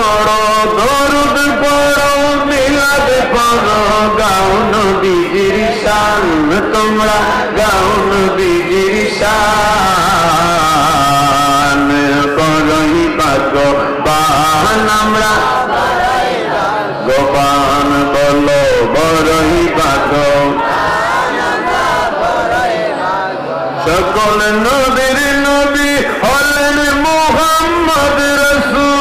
পড়ো দরুদ পড়ো মিলাদ পড়ো, গাও নবীজির শান, তোমরা গাও নবীজির শান। করই পাগ বান আমরা। গোপান বলো, বড়ই পাগ। সকল নবীর নবী হলেন মোহাম্মদ রসুল।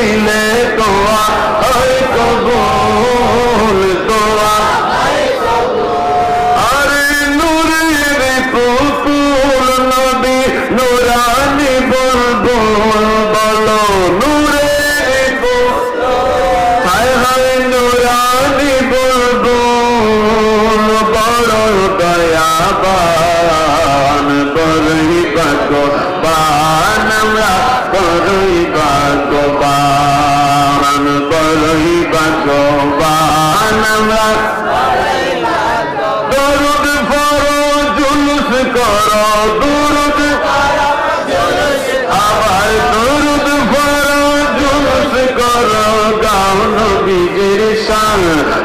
ليلا করো গাউন নবীজির শান,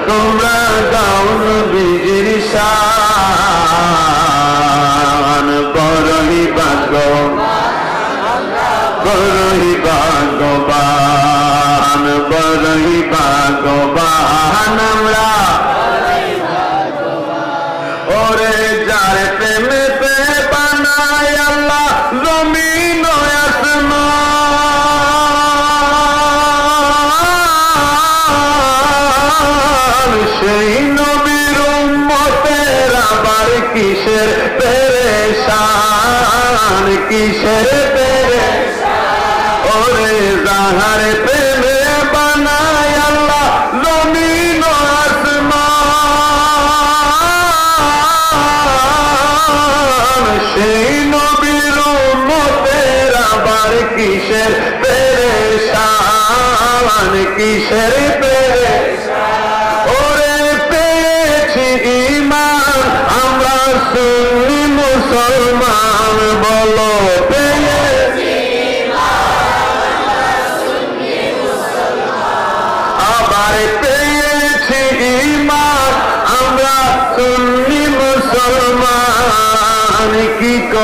তোমরা গাউন নবীজির শান। করহি বাগ করহি বাগবান করহি বাগবান আমরা কিসের পেরেশান কিসের পেরেশান? ওরে যাহার প্রেমে বানায় আল্লাহ জমিন আসমান। সেই নবীর উম্মতের আবার কিসের পেরেশান কিসের পেরেশান?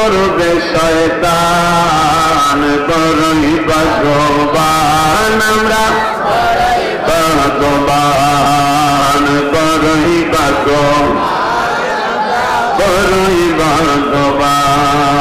করবে শয়তান করই ভগবান আমরা। ভগবান করই ভগবান। করই ভগবান।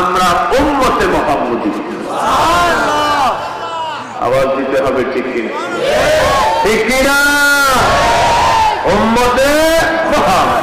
আমরা উন্মতে মহাম্মদী। আবার দিতে হবে ঠিক কিনা ঠিক কিনা? উন্মতে মহাম্মদ।